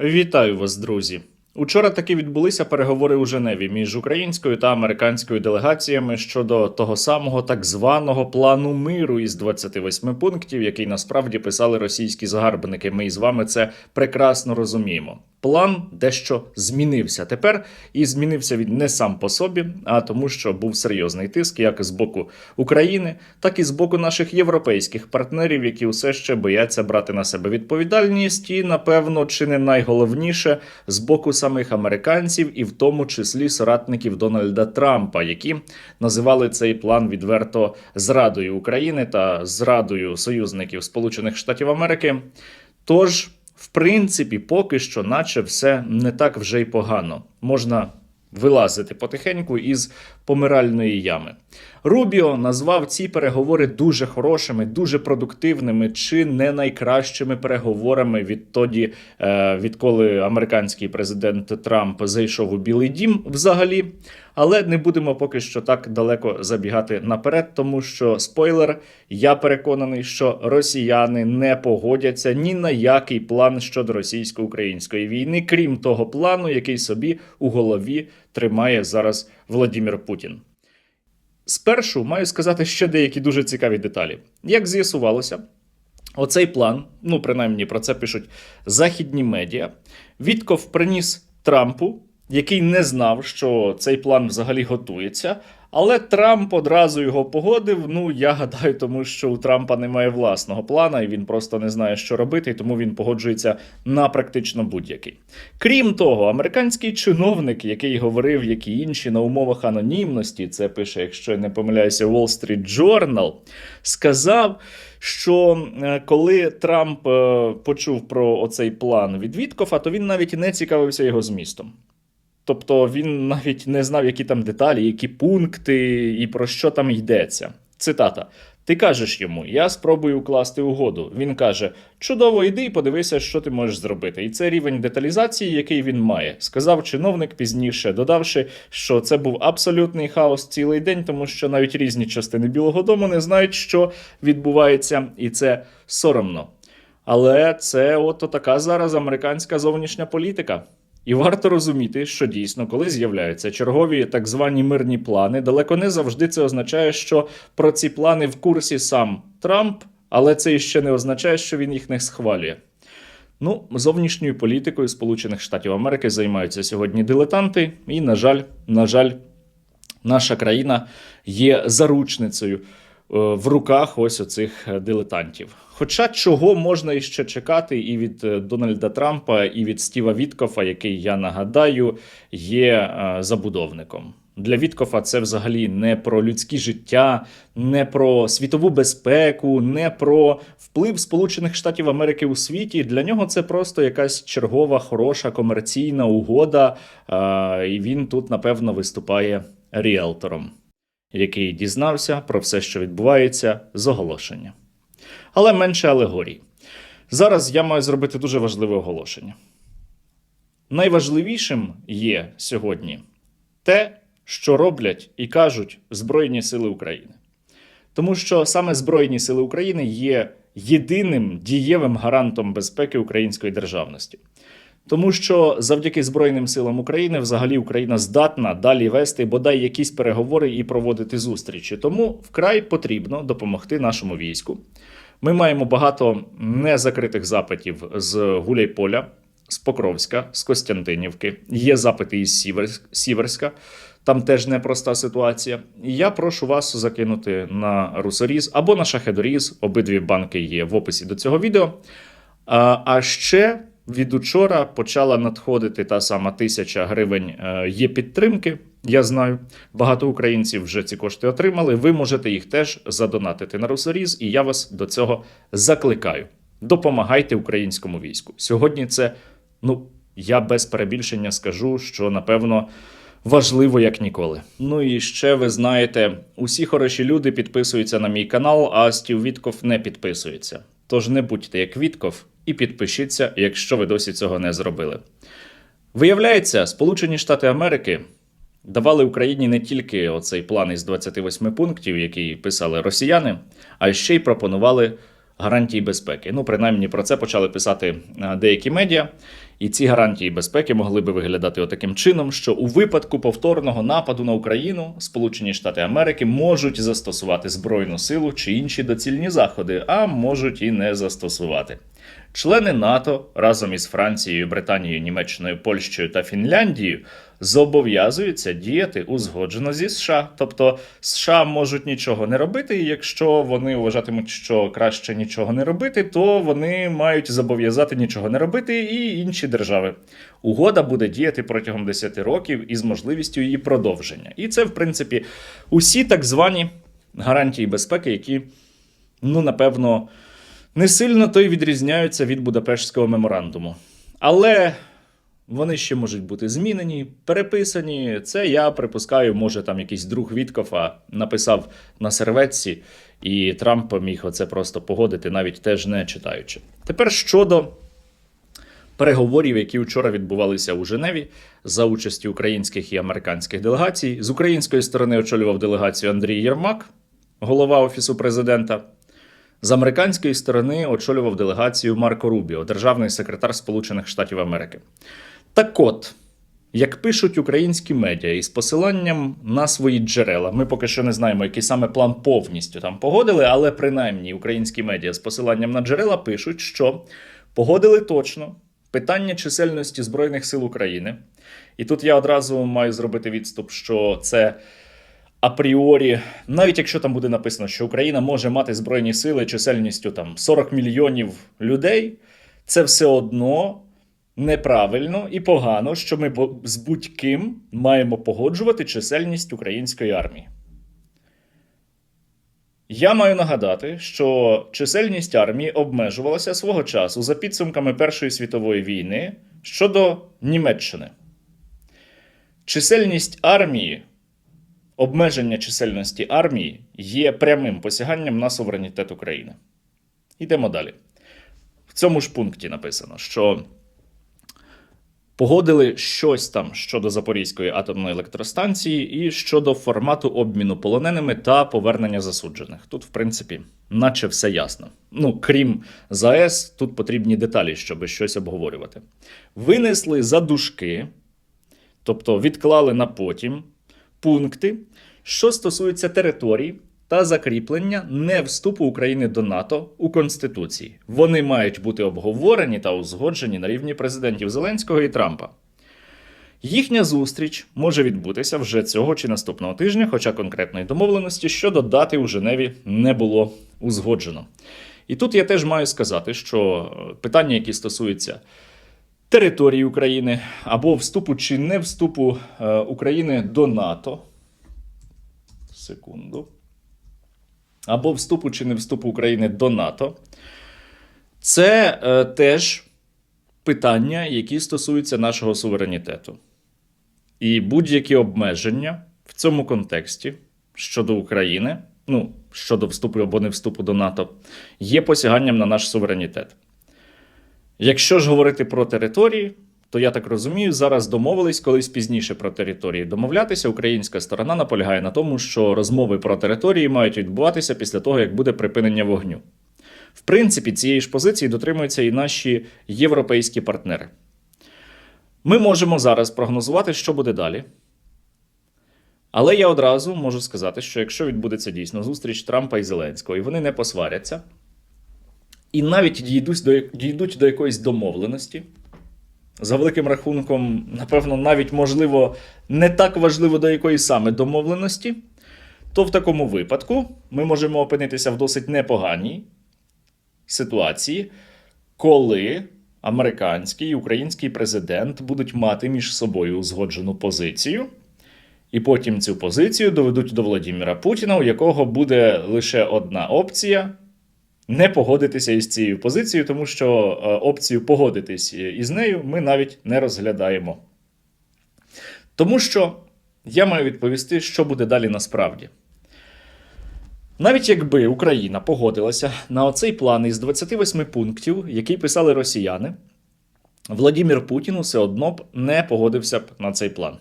Вітаю вас, друзі. Учора таки відбулися переговори у Женеві між українською та американською делегаціями щодо того самого так званого плану миру із 28 пунктів, який насправді писали російські загарбники. Ми із вами це прекрасно розуміємо. План дещо змінився тепер, і змінився він не сам по собі, а тому, що був серйозний тиск як з боку України, так і з боку наших європейських партнерів, які все ще бояться брати на себе відповідальність, і напевно, чи не найголовніше з боку самих американців, і в тому числі соратників Дональда Трампа, які називали цей план відверто зрадою України та зрадою союзників Сполучених Штатів Америки. Тож. В принципі, поки що, наче все не так вже й погано. Можна вилазити потихеньку із помиральної ями. Рубіо назвав ці переговори дуже хорошими, дуже продуктивними, чи не найкращими переговорами відтоді, е, відколи американський президент Трамп зайшов у Білий Дім взагалі. Але не будемо поки що так далеко забігати наперед, тому що спойлер, я переконаний, що росіяни не погодяться ні на який план щодо російсько-української війни, крім того плану, який собі у голові тримає зараз Владимир Путін. Спершу маю сказати ще деякі дуже цікаві деталі. Як з'ясувалося, оцей план, ну принаймні про це пишуть західні медіа, Вітков приніс Трампу, який не знав, що цей план взагалі готується. Але Трамп одразу його погодив. Ну, я гадаю, тому що у Трампа немає власного плана, і він просто не знає, що робити, і тому він погоджується на практично будь-який. Крім того, американський чиновник, який говорив, як і інші на умовах анонімності, це пише, якщо я не помиляюся, Wall Street Journal, сказав. Що е, коли Трамп е, почув про оцей план від Віткофа, то він навіть не цікавився його змістом. Тобто він навіть не знав, які там деталі, які пункти і про що там йдеться. Цитата. Ти кажеш йому, я спробую укласти угоду. Він каже: чудово, йди і подивися, що ти можеш зробити. І це рівень деталізації, який він має, сказав чиновник пізніше, додавши, що це був абсолютний хаос цілий день, тому що навіть різні частини Білого Дому не знають, що відбувається, і це соромно. Але це от така зараз американська зовнішня політика. І варто розуміти, що дійсно, коли з'являються чергові так звані мирні плани, далеко не завжди це означає, що про ці плани в курсі сам Трамп, але це ще не означає, що він їх не схвалює. Ну, зовнішньою політикою Сполучених Штатів Америки займаються сьогодні дилетанти, і, на жаль, на жаль, наша країна є заручницею в руках ось оцих дилетантів. Хоча чого можна іще чекати і від Дональда Трампа, і від Стіва Віткофа, який я нагадаю, є забудовником. Для Віткофа це взагалі не про людське життя, не про світову безпеку, не про вплив Сполучених Штатів Америки у світі. Для нього це просто якась чергова, хороша комерційна угода, і він тут, напевно, виступає ріелтором який дізнався про все, що відбувається, з оголошення. Але менше алегорій. Зараз я маю зробити дуже важливе оголошення. Найважливішим є сьогодні те, що роблять і кажуть Збройні Сили України. Тому що саме Збройні Сили України є єдиним дієвим гарантом безпеки української державності. Тому що завдяки Збройним силам України взагалі Україна здатна далі вести бодай якісь переговори і проводити зустрічі. Тому вкрай потрібно допомогти нашому війську. Ми маємо багато незакритих запитів з Гуляйполя, з Покровська, з Костянтинівки. Є запити із Сіверська. Там теж непроста ситуація. І я прошу вас закинути на Русоріз або на Шахедоріз. Обидві банки є в описі до цього відео. А, ще. Від учора почала надходити та сама тисяча гривень е, є підтримки. Я знаю, багато українців вже ці кошти отримали. Ви можете їх теж задонатити на Русоріз, і я вас до цього закликаю. Допомагайте українському війську. Сьогодні це, ну я без перебільшення скажу, що напевно важливо як ніколи. Ну і ще ви знаєте, усі хороші люди підписуються на мій канал, а Стів Вітков не підписується. Тож не будьте як Вітков і підпишіться, якщо ви досі цього не зробили. Виявляється, Сполучені Штати Америки давали Україні не тільки оцей план із 28 пунктів, який писали росіяни, а ще й пропонували гарантії безпеки. Ну, принаймні, про це почали писати деякі медіа. І ці гарантії безпеки могли би виглядати отаким чином, що у випадку повторного нападу на Україну Сполучені Штати Америки можуть застосувати збройну силу чи інші доцільні заходи, а можуть і не застосувати. Члени НАТО разом із Францією, Британією, Німеччиною, Польщею та Фінляндією зобов'язуються діяти узгоджено зі США. Тобто США можуть нічого не робити, і якщо вони вважатимуть, що краще нічого не робити, то вони мають зобов'язати нічого не робити і інші держави. Угода буде діяти протягом 10 років із можливістю її продовження. І це, в принципі, усі так звані гарантії безпеки, які, ну, напевно, не сильно то й відрізняються від Будапештського меморандуму. Але вони ще можуть бути змінені, переписані. Це я припускаю, може там якийсь друг Віткофа написав на серветці, і Трамп міг оце просто погодити, навіть теж не читаючи. Тепер щодо переговорів, які вчора відбувалися у Женеві за участі українських і американських делегацій. З української сторони очолював делегацію Андрій Єрмак, голова офісу президента. З американської сторони очолював делегацію Марко Рубіо, державний секретар Сполучених Штатів Америки. Так от, як пишуть українські медіа із посиланням на свої джерела, ми поки що не знаємо, який саме план повністю там погодили, але принаймні українські медіа з посиланням на джерела пишуть, що погодили точно питання чисельності Збройних сил України. І тут я одразу маю зробити відступ, що це апріорі, навіть якщо там буде написано, що Україна може мати збройні сили чисельністю там 40 мільйонів людей, це все одно неправильно і погано, що ми з будь-ким маємо погоджувати чисельність української армії. Я маю нагадати, що чисельність армії обмежувалася свого часу за підсумками Першої світової війни щодо Німеччини. Чисельність армії, обмеження чисельності армії є прямим посяганням на суверенітет України. Йдемо далі. В цьому ж пункті написано, що погодили щось там щодо Запорізької атомної електростанції і щодо формату обміну полоненими та повернення засуджених. Тут, в принципі, наче все ясно. Ну, крім ЗАЕС, тут потрібні деталі, щоб щось обговорювати. Винесли за дужки, тобто відклали на потім пункти, що стосуються територій та закріплення не вступу України до НАТО у Конституції. Вони мають бути обговорені та узгоджені на рівні президентів Зеленського і Трампа. Їхня зустріч може відбутися вже цього чи наступного тижня, хоча конкретної домовленості щодо дати у Женеві не було узгоджено. І тут я теж маю сказати, що е, питання, які стосуються території України або вступу чи не вступу е, України до НАТО. Секунду. Або вступу чи не вступу України до НАТО. Це е, теж питання, які стосуються нашого суверенітету. І будь-які обмеження в цьому контексті щодо України, ну, щодо вступу або не вступу до НАТО, є посяганням на наш суверенітет. Якщо ж говорити про території, то я так розумію, зараз домовились колись пізніше про території домовлятися. Українська сторона наполягає на тому, що розмови про території мають відбуватися після того, як буде припинення вогню. В принципі, цієї ж позиції дотримуються і наші європейські партнери. Ми можемо зараз прогнозувати, що буде далі. Але я одразу можу сказати, що якщо відбудеться дійсно зустріч Трампа і Зеленського, і вони не посваряться, і навіть дійдуть до, дійдуть до якоїсь домовленості, за великим рахунком, напевно, навіть можливо, не так важливо до якої саме домовленості, то в такому випадку ми можемо опинитися в досить непоганій ситуації, коли американський і український президент будуть мати між собою узгоджену позицію. І потім цю позицію доведуть до Владіміра Путіна, у якого буде лише одна опція не погодитися із цією позицією, тому що е, опцію погодитись із нею ми навіть не розглядаємо. Тому що я маю відповісти, що буде далі насправді. Навіть якби Україна погодилася на оцей план із 28 пунктів, який писали росіяни, Владімір Путін все одно б не погодився б на цей план.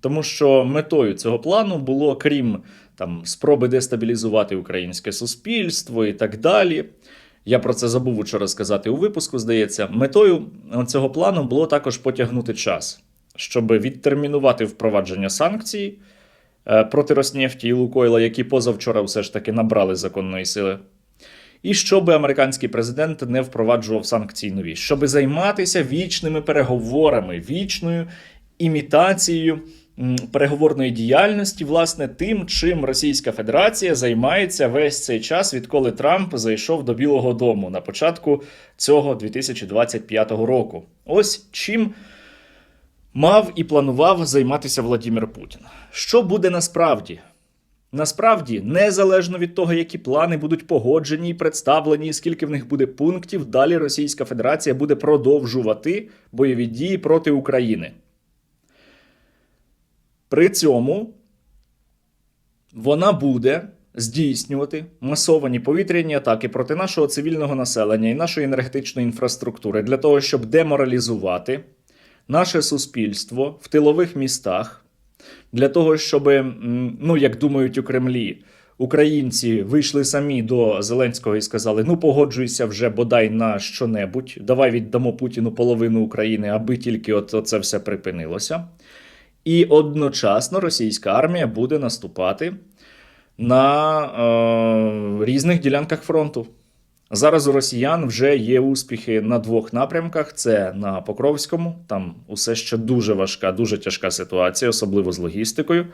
Тому що метою цього плану було, крім там, спроби дестабілізувати українське суспільство і так далі, Я про це забув вчора сказати у випуску. Здається, метою цього плану було також потягнути час, щоб відтермінувати впровадження санкцій е, проти Роснефті і Лукойла, які позавчора все ж таки набрали законної сили. І щоб американський президент не впроваджував санкції нові, щоб займатися вічними переговорами, вічною імітацією переговорної діяльності, власне, тим, чим Російська Федерація займається весь цей час, відколи Трамп зайшов до Білого Дому на початку цього 2025 року. Ось чим мав і планував займатися Владимир Путін. Що буде насправді? Насправді, незалежно від того, які плани будуть погоджені і представлені, скільки в них буде пунктів, далі Російська Федерація буде продовжувати бойові дії проти України. При цьому вона буде здійснювати масовані повітряні атаки проти нашого цивільного населення і нашої енергетичної інфраструктури для того, щоб деморалізувати наше суспільство в тилових містах, для того, щоб, ну як думають у Кремлі, українці вийшли самі до Зеленського і сказали: ну погоджуйся вже бодай на що-небудь, давай віддамо Путіну половину України, аби тільки от це все припинилося. І одночасно російська армія буде наступати на е, різних ділянках фронту. Зараз у росіян вже є успіхи на двох напрямках: це на Покровському, там усе ще дуже важка, дуже тяжка ситуація, особливо з логістикою,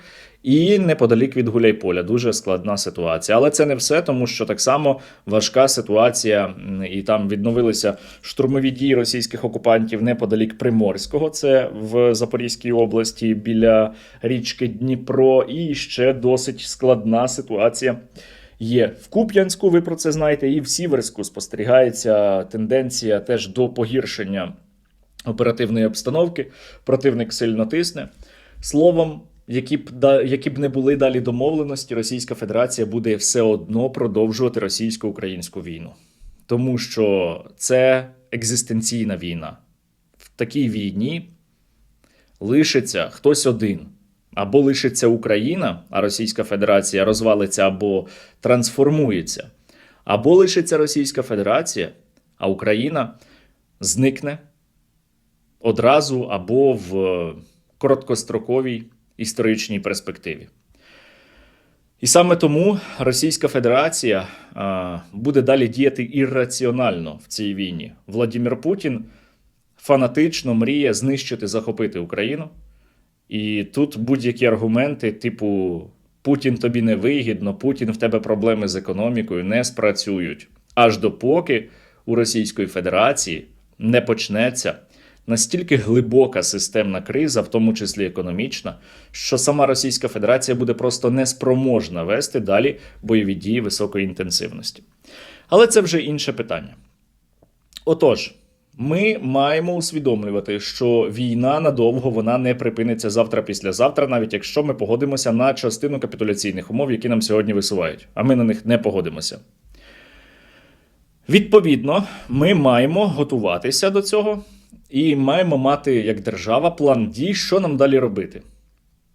і неподалік від Гуляйполя, дуже складна ситуація. Але це не все, тому що так само важка ситуація, і там відновилися штурмові дії російських окупантів неподалік Приморського, це в Запорізькій області біля річки Дніпро, і ще досить складна ситуація є в Куп'янську, ви про це знаєте, і в Сіверську спостерігається тенденція теж до погіршення оперативної обстановки. Противник сильно тисне. Словом, які б, які б не були далі домовленості, Російська Федерація буде все одно продовжувати російсько-українську війну. Тому що це екзистенційна війна. В такій війні лишиться хтось один. Або лишиться Україна, а Російська Федерація розвалиться або трансформується, або лишиться Російська Федерація, а Україна зникне одразу або в е, короткостроковій історичній перспективі. І саме тому Російська Федерація а, буде далі діяти ірраціонально в цій війні. Владимир Путін фанатично мріє знищити, захопити Україну. І тут будь-які аргументи, типу Путін тобі не вигідно, Путін в тебе проблеми з економікою, не спрацюють. Аж допоки у Російської Федерації не почнеться настільки глибока системна криза, в тому числі економічна, що сама Російська Федерація буде просто неспроможна вести далі бойові дії високої інтенсивності. Але це вже інше питання. Отож, ми маємо усвідомлювати, що війна надовго вона не припиниться завтра післязавтра, навіть якщо ми погодимося на частину капітуляційних умов, які нам сьогодні висувають, а ми на них не погодимося. Відповідно, ми маємо готуватися до цього і маємо мати як держава план дій, що нам далі робити.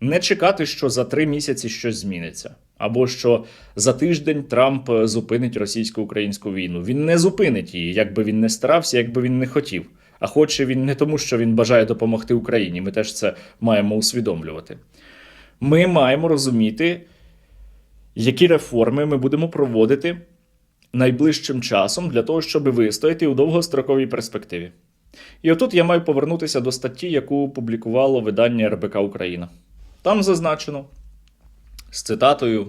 Не чекати, що за три місяці щось зміниться, або що за тиждень Трамп е, зупинить російсько-українську війну. Він не зупинить її, як би він не старався, як би він не хотів. А хоче він не тому, що він бажає допомогти Україні. Ми теж це маємо усвідомлювати. Ми маємо розуміти, які реформи ми будемо проводити найближчим часом для того, щоб вистояти у довгостроковій перспективі. І отут я маю повернутися до статті, яку публікувало видання РБК Україна. Там зазначено з цитатою,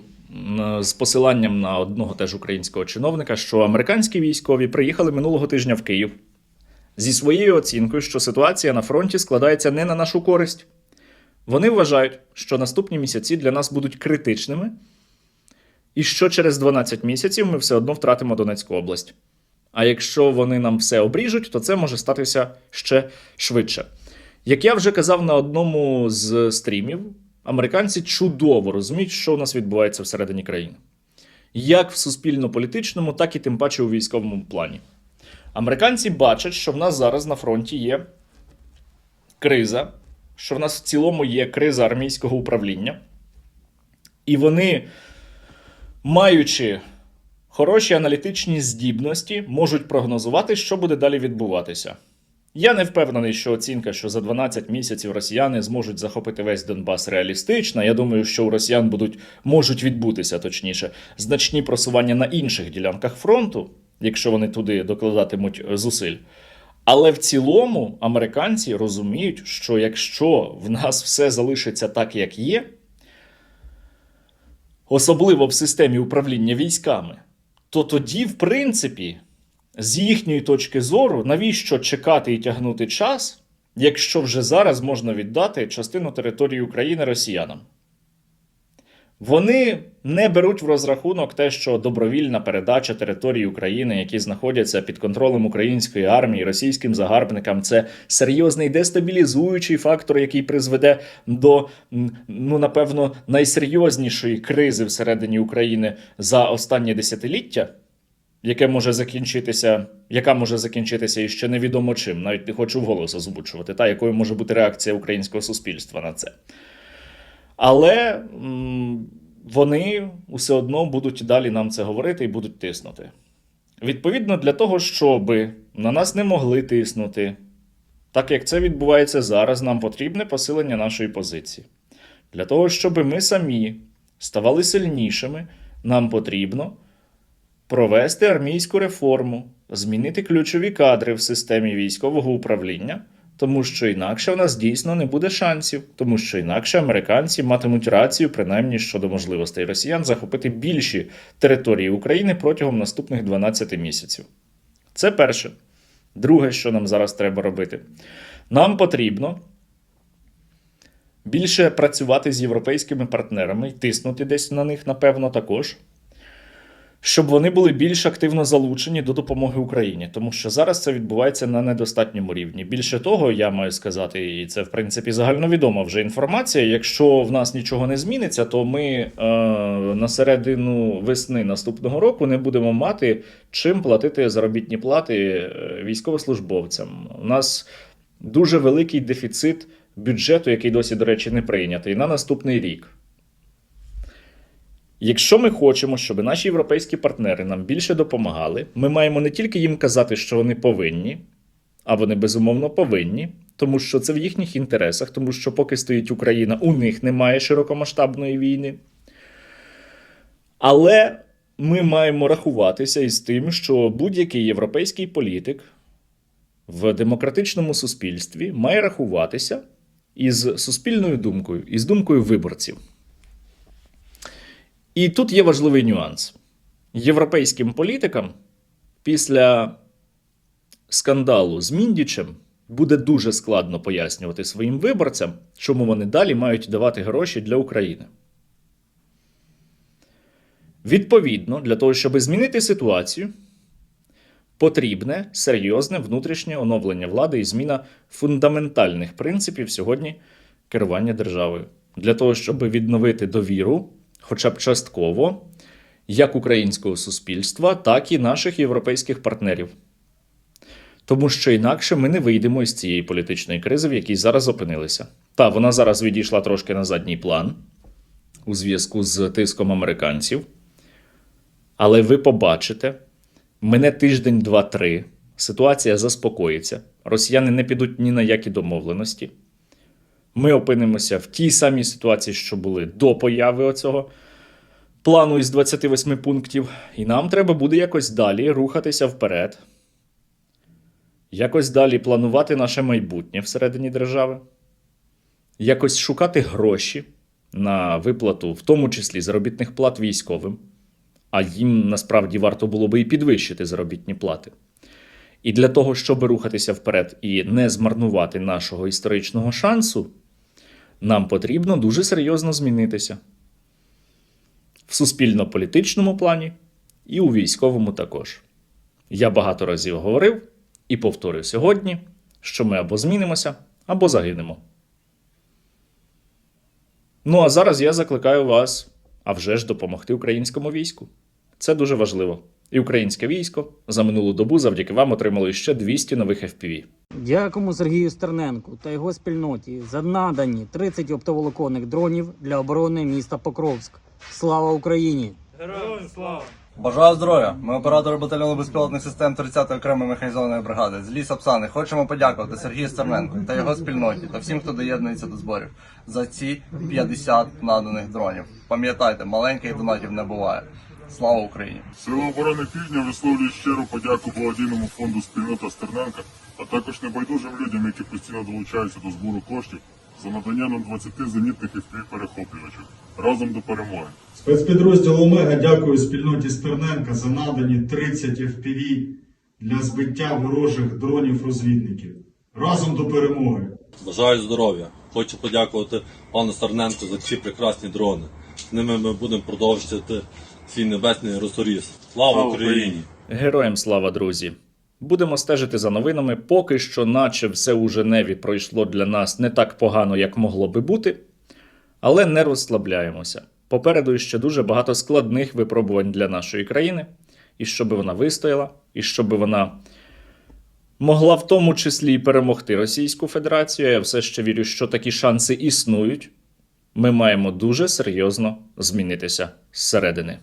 з посиланням на одного теж українського чиновника, що американські військові приїхали минулого тижня в Київ зі своєю оцінкою, що ситуація на фронті складається не на нашу користь. Вони вважають, що наступні місяці для нас будуть критичними, і що через 12 місяців ми все одно втратимо Донецьку область. А якщо вони нам все обріжуть, то це може статися ще швидше. Як я вже казав на одному з стрімів, американці чудово розуміють, що у нас відбувається всередині країни. Як в суспільно-політичному, так і тим паче у військовому плані. Американці бачать, що в нас зараз на фронті є криза, що в нас в цілому є криза армійського управління. І вони, маючи Хороші аналітичні здібності можуть прогнозувати, що буде далі відбуватися. Я не впевнений, що оцінка, що за 12 місяців росіяни зможуть захопити весь Донбас реалістична. Я думаю, що у росіян будуть можуть відбутися точніше значні просування на інших ділянках фронту, якщо вони туди докладатимуть зусиль. Але в цілому американці розуміють, що якщо в нас все залишиться так, як є, особливо в системі управління військами, то тоді, в принципі, з їхньої точки зору, навіщо чекати і тягнути час, якщо вже зараз можна віддати частину території України росіянам? Вони не беруть в розрахунок те, що добровільна передача території України, які знаходяться під контролем української армії, російським загарбникам, це серйозний дестабілізуючий фактор, який призведе до ну напевно найсерйознішої кризи всередині України за останнє десятиліття яке може закінчитися, яка може закінчитися іще невідомо чим, навіть не хочу вголос озвучувати, та якою може бути реакція українського суспільства на це. Але вони все одно будуть далі нам це говорити і будуть тиснути. Відповідно, для того, щоб на нас не могли тиснути, так як це відбувається зараз, нам потрібне посилення нашої позиції. Для того, щоб ми самі ставали сильнішими, нам потрібно провести армійську реформу, змінити ключові кадри в системі військового управління, тому що інакше в нас дійсно не буде шансів, тому що інакше американці матимуть рацію, принаймні щодо можливостей росіян захопити більші території України протягом наступних 12 місяців. Це перше. Друге, що нам зараз треба робити, нам потрібно більше працювати з європейськими партнерами і тиснути десь на них, напевно, також щоб вони були більш активно залучені до допомоги Україні, тому що зараз це відбувається на недостатньому рівні. Більше того, я маю сказати, і це в принципі загальновідома вже інформація. Якщо в нас нічого не зміниться, то ми е, на середину весни наступного року не будемо мати чим платити заробітні плати е, військовослужбовцям. У нас дуже великий дефіцит бюджету, який досі, до речі, не прийнятий на наступний рік. Якщо ми хочемо, щоб наші європейські партнери нам більше допомагали, ми маємо не тільки їм казати, що вони повинні, а вони безумовно повинні, тому що це в їхніх інтересах, тому що поки стоїть Україна, у них немає широкомасштабної війни. Але ми маємо рахуватися із тим, що будь-який європейський політик в демократичному суспільстві має рахуватися із суспільною думкою, із думкою виборців. І тут є важливий нюанс. Європейським політикам після скандалу з Міндічем буде дуже складно пояснювати своїм виборцям, чому вони далі мають давати гроші для України. Відповідно, для того, щоб змінити ситуацію, потрібне серйозне внутрішнє оновлення влади і зміна фундаментальних принципів сьогодні керування державою. Для того, щоб відновити довіру хоча б частково, як українського суспільства, так і наших європейських партнерів. Тому що інакше ми не вийдемо із цієї політичної кризи, в якій зараз опинилися. Та вона зараз відійшла трошки на задній план у зв'язку з тиском американців. Але ви побачите, мене тиждень, два-три, ситуація заспокоїться, росіяни не підуть ні на які домовленості ми опинимося в тій самій ситуації, що були до появи оцього плану із 28 пунктів, і нам треба буде якось далі рухатися вперед, якось далі планувати наше майбутнє всередині держави, якось шукати гроші на виплату, в тому числі заробітних плат військовим, а їм насправді варто було би і підвищити заробітні плати. І для того, щоб рухатися вперед і не змарнувати нашого історичного шансу, нам потрібно дуже серйозно змінитися в суспільно-політичному плані і у військовому також. Я багато разів говорив і повторюю сьогодні, що ми або змінимося, або загинемо. Ну а зараз я закликаю вас а вже ж допомогти українському війську. Це дуже важливо. І українське військо за минулу добу завдяки вам отримало ще 200 нових FPV. Дякуємо Сергію Стерненку та його спільноті за надані 30 оптоволоконних дронів для оборони міста Покровськ. Слава Україні! Героям слава! Бажаю здоров'я! Ми оператори батальйону безпілотних систем 30-ї окремої механізованої бригади з ліса Псани. Хочемо подякувати Сергію Стерненку та його спільноті та всім, хто доєднується до зборів за ці 50 наданих дронів. Пам'ятайте, маленьких донатів не буває. Слава Україні! Сили оборони Півдня висловлюють щиру подяку благодійному фонду спільнота Стерненка, а також небайдужим людям, які постійно долучаються до збору коштів за надання нам 20 зенітних і перехоплювачів. Разом до перемоги. Спецпідрозділ Омега дякує спільноті Стерненка за надані 30 FPV для збиття ворожих дронів-розвідників. Разом до перемоги! Бажаю здоров'я. Хочу подякувати пану Сарненку за ці прекрасні дрони. З ними ми будемо продовжувати свій небесний розоріс. Слава Україні! Героям слава, друзі! Будемо стежити за новинами. Поки що, наче все у Женеві пройшло для нас не так погано, як могло би бути, але не розслабляємося. Попереду ще дуже багато складних випробувань для нашої країни, і щоб вона вистояла, і щоб вона могла в тому числі і перемогти Російську Федерацію. Я все ще вірю, що такі шанси існують. Ми маємо дуже серйозно змінитися зсередини.